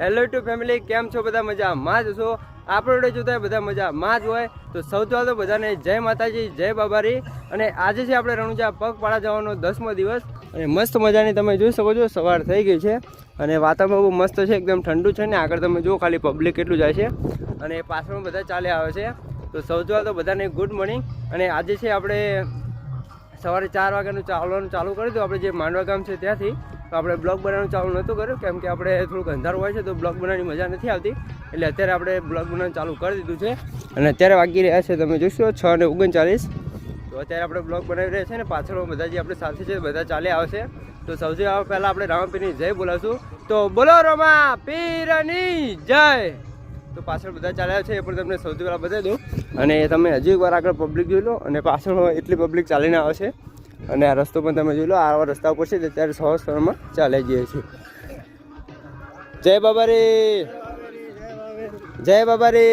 Hello two family કેમ છો બધા મજામાં જ છો? આપણે જોતા બધા મજામાં જ હોય. તો સૌથી તો બધાને જય માતાજી, જય બાબારી. અને આજે છે આપણે રણુજા પગપાળા જવાનો દસમો દિવસ. અને મસ્ત મજાની તમે જોઈ શકો છો, સવાર થઈ ગઈ છે. અને વાતાવરણ બહુ મસ્ત છે, એકદમ ઠંડુ છે ને આગળ તમે જુઓ ખાલી પબ્લિક કેટલું જાય છે. અને પાછળ બધા ચાલે આવે છે. તો સૌથી તો બધાને ગુડ મોર્નિંગ અને આજે છે આપણે સવારે ચાર વાગ્યાનું ચાલવાનું ચાલુ કરી દઉં આપણે જે માંડવા ગામ છે ત્યાંથી. તો આપણે બ્લોગ બનાવવાનું ચાલુ નહોતું કર્યું, કેમ કે આપણે થોડુંક અંધારું હોય છે તો બ્લોગ બનાવવાની મજા નથી આવતી. એટલે અત્યારે આપણે બ્લોગ બનાવવાનું ચાલુ કરી દીધું છે. અને અત્યારે વાગી રહ્યા છે, તમે જોશો, છ અને ઓગણચાલીસ. તો અત્યારે આપણે બ્લોગ બનાવી રહ્યા છે ને પાછળ બધા જે આપણે સાથે છે, બધા ચાલે આવશે. તો સૌથી પહેલાં આપણે રામાપીરની જય બોલાવશું. તો બોલો રમા પીરની જય. તો પાછળ બધા ચાલ્યા છે એ પણ તમને સૌથી પહેલાં બતાવી દઉં. અને તમે હજી એકવાર આગળ પબ્લિક જોઈ લો અને પાછળ એટલી પબ્લિક ચાલીને આવે છે અને આ રસ્તો પણ તમે જોઈ લો, આવા રસ્તા ઉપર છે ત્યારે સહજ સ્તરમાં ચાલે જઈએ છીએ જય બાબા રે જય બાબા રે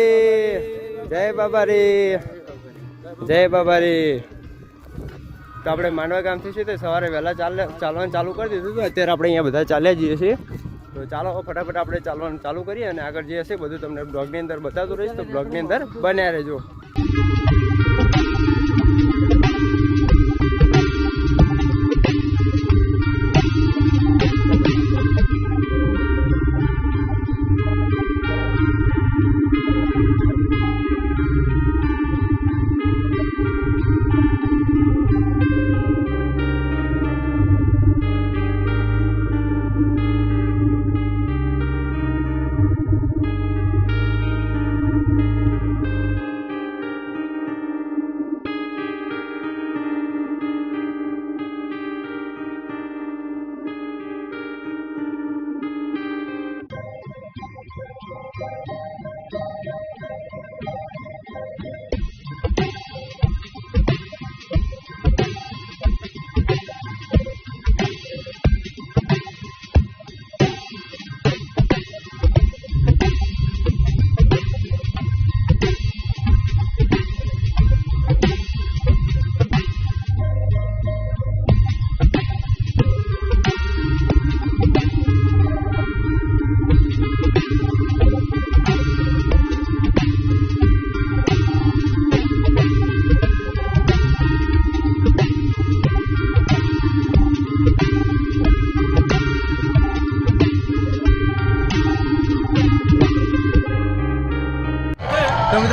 જય બાબા રે જય બાબા રે તો આપણે માંડવા ગામથી છે તે સવારે વહેલા ચાલે ચાલવાનું ચાલુ કરી દીધું હતું અત્યારે આપણે અહીંયા બધા ચાલ્યા જઈએ છીએ. તો ચાલો ફટાફટ આપણે ચાલવાનું ચાલુ કરીએ અને આગળ જે હશે બધું તમને બ્લોગની અંદર બતાવતું રહીશ. તો બ્લોગની અંદર બન્યા રહેજો.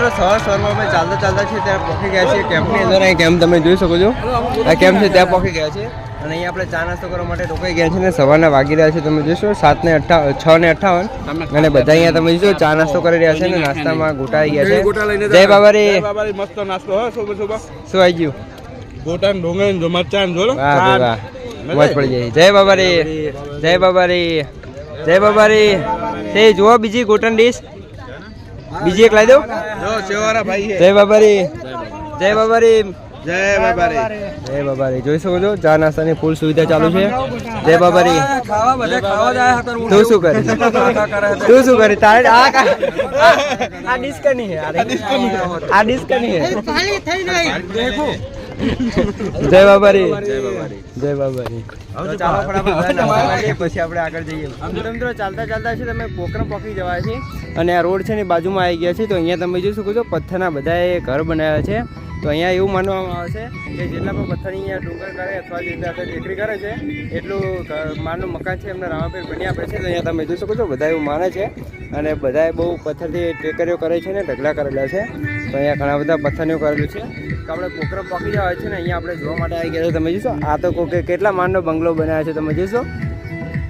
મિત્રો સવાર સવારમાં અમે ચાલતા ચાલતા છે ત્યાં પહોંચી ગયા છીએ કેમ્પની અંદર. અહીં કેમ્પ તમે જોઈ શકો છો. આ કેમ્પ છે ત્યાં પહોંચી ગયા છે અને અહીંયા આપણે ચા નાસ્તો કરવા માટે રોકાઈ ગયા છે ને સવારના વાગી રહ્યા છે તમે જોશો સાત ને અઠ્ઠાવન છ ને અઠ્ઠાવન અને બધા અહીંયા તમે જોશો ચા નાસ્તો કરી રહ્યા છે ને નાસ્તામાં ગોટાઈ ગયા છે. જય બાબા રે મસ્ત નાસ્તો હો શું આવી ગયું? ગોટા ને ડુંગળી ને મરચાં જો વાહ વાહ મોજ પડી જાય. જય બાબા રે જય બાબા રે જય બાબા રે તે જુઓ બીજી ગોટન ડીશ. બીજી એક લાવી દઉં? જય બાબારી. જય બાબા રે જય બાબારી. જય બાબારી. જોઈ શકો છો ચા નાસ્તાની ફૂલ સુવિધા ચાલુ છે. જય બાબારી. તું શું કરી? તું શું કરી? તારે આ ડિસ્કની હે આ ડિસ્ક હે જય બાબારી. જય બાબારી. પછી આપણે આગળ જઈએ. તો મિત્રો ચાલતા ચાલતા છે તમે પોખરણ પહોંચી જવાય છે. અને આ રોડ છે ને બાજુમાં આવી ગયા છે. તો અહીંયા તમે જોઈ શકો છો પથ્થરના બધાએ ઘર બનાવ્યા છે. તો અહીંયા એવું માનવામાં આવે છે કે જેટલા પણ પથ્થરની અહીંયા ડુંગર કરે અથવા જે આપણે ટેકરી કરે છે એટલું માનું મકાન છે એમને રામાપીર બની આપે છે. તો અહીંયા તમે જોઈ શકો છો બધા એવું માને છે. અને બધાએ બહુ પથ્થરથી ટેકરીઓ કરે છે ને ઢગલા કરેલા છે. તો અહીંયા ઘણા બધા પથ્થરનું કરેલું છે. તો આપણે પોખરણ પહોંચી જવા છે ને અહીંયા આપણે જોવા માટે આવી ગયા તમે જોશો આ તો કોકે કેટલા માનનો બંગલો બનાવ્યો છે તમે જોશો.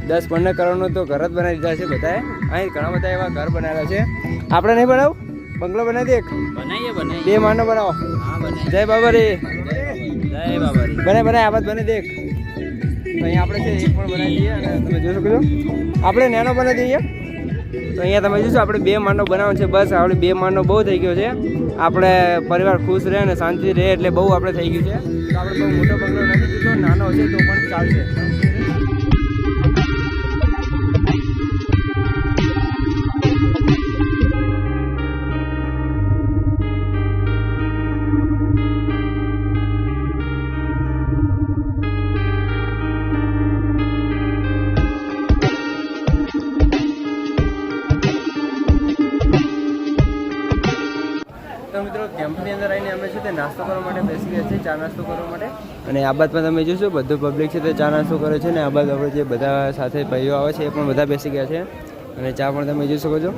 દસ પંદર કરોડનો તો ઘર જ બનાવી દીધા છે બધાએ. અહીં ઘણા બધા એવા ઘર બનાવેલા છે. આપણે નહીં બનાવું? બંગલો બનાવી દે એક. બનાવીએ બનાવીએ. બે માળનો બનાવો. જય બાબા રે જય બાબારી. બને બને આ વાત બને દેખ અહીંયા આપણે છે એક પણ બનાવી દઈએ અને તમે જોઈ શકો છો. આપણે નાનો બનાવી દઈએ. તો અહીંયા તમે જોશો, આપણે બે માળનો બનાવવાનો છે. બસ, આપણે બે માળનો બહુ થઈ ગયો છે. આપણે પરિવાર ખુશ રહે અને શાંતિ રહે એટલે બહુ આપણે થઈ ગયું છે. તો આપણે બહુ મોટો બંગલો નથી કીધો નાનો છે તો પણ ચાલશે. તો મિત્રો કેમ્પની અંદર આવીને અમે છે તે નાસ્તો કરવા માટે બેસી ગયા છીએ ચા નાસ્તો કરવા માટે. અને આ બાદમાં તમે જોશો બધું પબ્લિક છે તે ચા નાસ્તો કરે છે ને આ બાદ આપણે જે બધા સાથે ભાઈઓ આવે છે એ પણ બધા બેસી ગયા છે. અને ચા પણ તમે જોઈ શકો છો.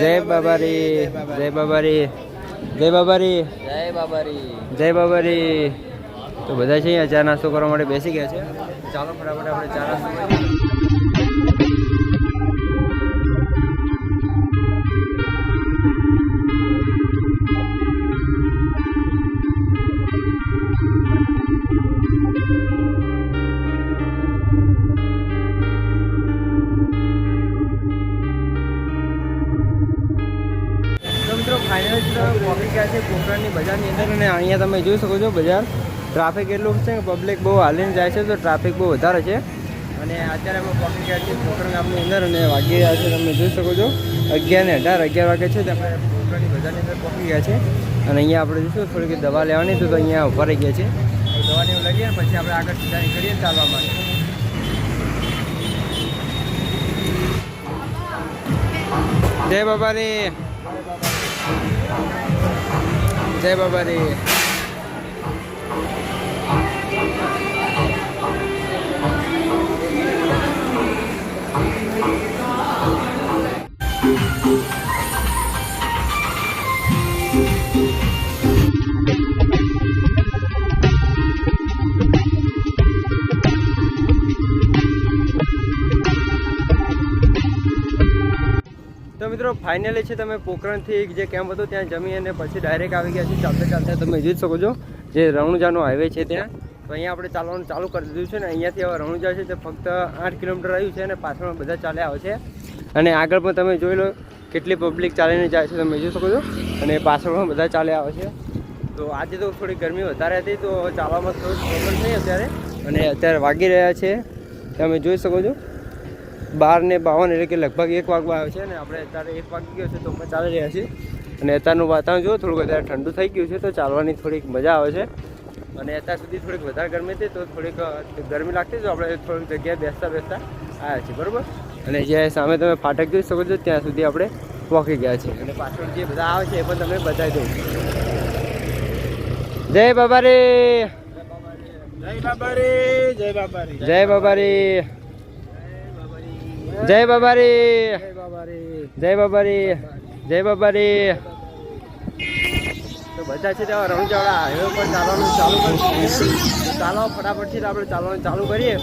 જય બાબારી જય બાબારી જય બાબારી જય બાબારી. જય બાબારી. તો બધા છે અહીંયા ચા નાસ્તો કરવા માટે બેસી ગયા છે. ચાલો ફટાફટ આપણે ચા નાસ્તો કરીએ. પહોંચી ગયા છે પોખરણની બજારની અંદર અને અહીંયા તમે જોઈ શકો છો બજાર. ટ્રાફિક એટલું છે પબ્લિક બહુ હાલીને જાય છે, તો ટ્રાફિક બહુ વધારે છે. અને અત્યારે અમે પહોંચી ગયા છીએ પોખરણ ગામની અંદર અને વાગી રહ્યા છે, તમે જોઈ શકો છો. અગિયાર ને અઢાર, અગિયાર વાગે છે, તો આપણે પોખરણની બજારની અંદર પહોંચી ગયા છે અને અહીંયા આપણે જોઈશું થોડીક દવા લેવાની, તો અહીંયા ઊભા રહી ગયા છે દવાની એવું લઈએ પછી આપણે આગળ સીધા નીકળીએ ચાલવા માટે. જય બાબારી જય બાબારી તો મિત્રો ફાઇનલી છે તમે પોખરણથી જે કેમ્પ હતો ત્યાં જમી અને પછી ડાયરેક્ટ આવી ગયા છે ચાલતા ચાલતા. તમે જોઈ શકો છો જે રણુજાનો હાઈવે છે ત્યાં. તો અહીંયા આપણે ચાલવાનું ચાલુ કરી દીધું છે ને અહીંયાથી હવે રણુજા છે તે ફક્ત આઠ કિલોમીટર રહ્યું છે અને પાછળ બધા ચાલ્યા આવે છે. અને આગળ પણ તમે જોઈ લો કેટલી પબ્લિક ચાલીને જાય છે, તમે જોઈ શકો છો. અને પાછળ પણ બધા ચાલ્યા આવે છે. તો આજે તો થોડી ગરમી વધારે હતી તો ચાલવામાં થોડું પ્રોબ્લેમ નહીં અત્યારે. અને અત્યારે વાગી રહ્યા છે. તમે જોઈ શકો છો. બાર ને બાવન એટલે કે લગભગ એક વાગવા આવે છે અને આપણે અત્યારે એક વાગી ગયો છે તો અમે ચાલી રહ્યા છીએ. અને અત્યારનું વાતાવરણ જુઓ થોડુંક અત્યારે ઠંડુ થઈ ગયું છે તો ચાલવાની થોડીક મજા આવે છે. અને અત્યાર સુધી થોડીક વધારે ગરમી હતી તો થોડીક ગરમી લાગતી તો આપણે થોડીક જગ્યાએ બેસતા બેસતા આવ્યા છીએ બરાબર? અને જે સામે તમે ફાટક જોઈ શકો છો ત્યાં સુધી આપણે પહોંચી ગયા છીએ. અને પાછળ જે બધા આવે છે એ પણ તમે બતાવી દઉં. જય બાબારી! જય બાબારી જય બાબારી. જય બાબારી! જય બાબારી. જય બાબારી. જય બાબારી. તો બધા છે ત્યાં રણુજાવાળા હાઈવે પર ચાલવાનું ચાલુ કર્યું તો ચાલો ફટાફટથી આપણે ચાલવાનું ચાલુ કરીએ.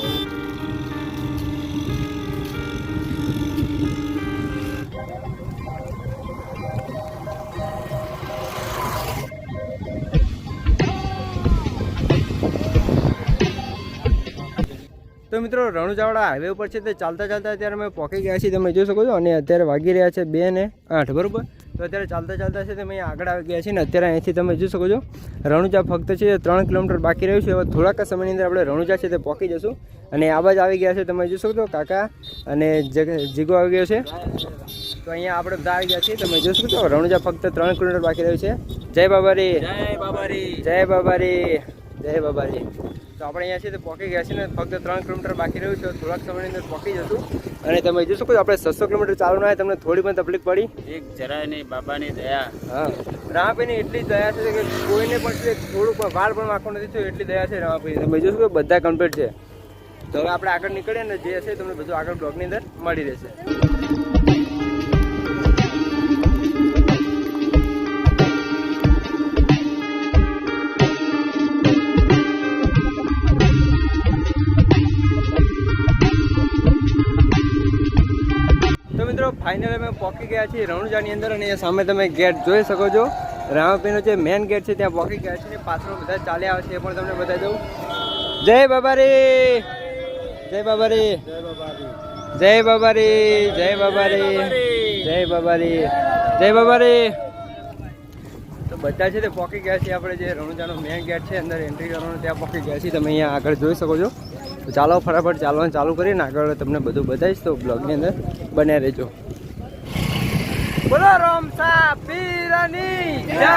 તો મિત્રો રણુજાવાળા હાઈવે ઉપર છે તે ચાલતા ચાલતા અત્યારે અમે પહોંચી ગયા છીએ તમે જોઈ શકો છો. અને અત્યારે વાગી રહ્યા છે બે ને આઠ બરાબર? તો અત્યારે ચાલતા ચાલતા છે તમે અહીંયા આગળ આવી ગયા છીએ ને અત્યારે અહીંથી તમે જોઈ શકો છો. રણુજા ફક્ત છે ત્રણ કિલોમીટર બાકી રહ્યું છે. હવે થોડાક સમયની અંદર આપણે રણુજા છે તે પહોંચી જશું. અને આ જ આવી ગયા છે તમે જોઈ શકો છો કાકા અને જગ- જીગો આવી ગયો છે. તો અહીંયા આપણે બધા આવી ગયા છીએ તમે જોઈ શકો છો. રણુજા ફક્ત ત્રણ કિલોમીટર બાકી રહ્યું છે. જય બાબારી. જય બાબારી. જય બાબારી. જય બાબારી. તો આપણે અહીંયા છે તે પહોંચી ગયા છે ને ફક્ત ત્રણ કિલોમીટર બાકી રહ્યું છે. થોડાક સમયની અંદર પહોંચી જશું. અને તમે જોઈ શકો આપણે છસો કિલોમીટર ચાલવાનું આવે તમને થોડી પણ તકલીફ પડી. એક જરાય નહીં બાબાની દયા. હા. રામાભાઈની એટલી દયા છે કે કોઈને પણ થોડુંક પણ વાળ પણ વાંકો નથી થયું એટલી દયા છે રામાભાઈ. તમે જોઈ શકો બધા કમ્પ્લીટ છે. તો હવે આપણે આગળ નીકળીએ ને જે હશે તમને બધું આગળ બ્લોગની અંદર મળી રહેશે. ફાઇનલ અમે પહોંચી ગયા છીએ રણુજાની અંદર અને સામે તમે ગેટ જોઈ શકો છો. રામાપીનો જે મેન ગેટ છે ત્યાં પહોંચી ગયા છે પાછળ બધા ચાલ્યા આવે છે એ પણ તમને બતાવી દઉં. જય બાબારી! જય બાબારી! જય બાબારી! જય બાબારી! જય બાબારી! જય બાબારી! તો બધા છે તે પહોંચી ગયા છે આપણે જે રણુજાનો મેન ગેટ છે અંદર એન્ટ્રી કરવાનો, ત્યાં પહોંચી ગયા છીએ. તમે અહીંયા આગળ જોઈ શકો છો. ચાલો ફટાફટ ચાલવાનું ચાલુ કરીને આગળ તમને બધું બતાવીશ તો બ્લોગની અંદર બન્યા રહેજો. બોલો રામસા પીરની જય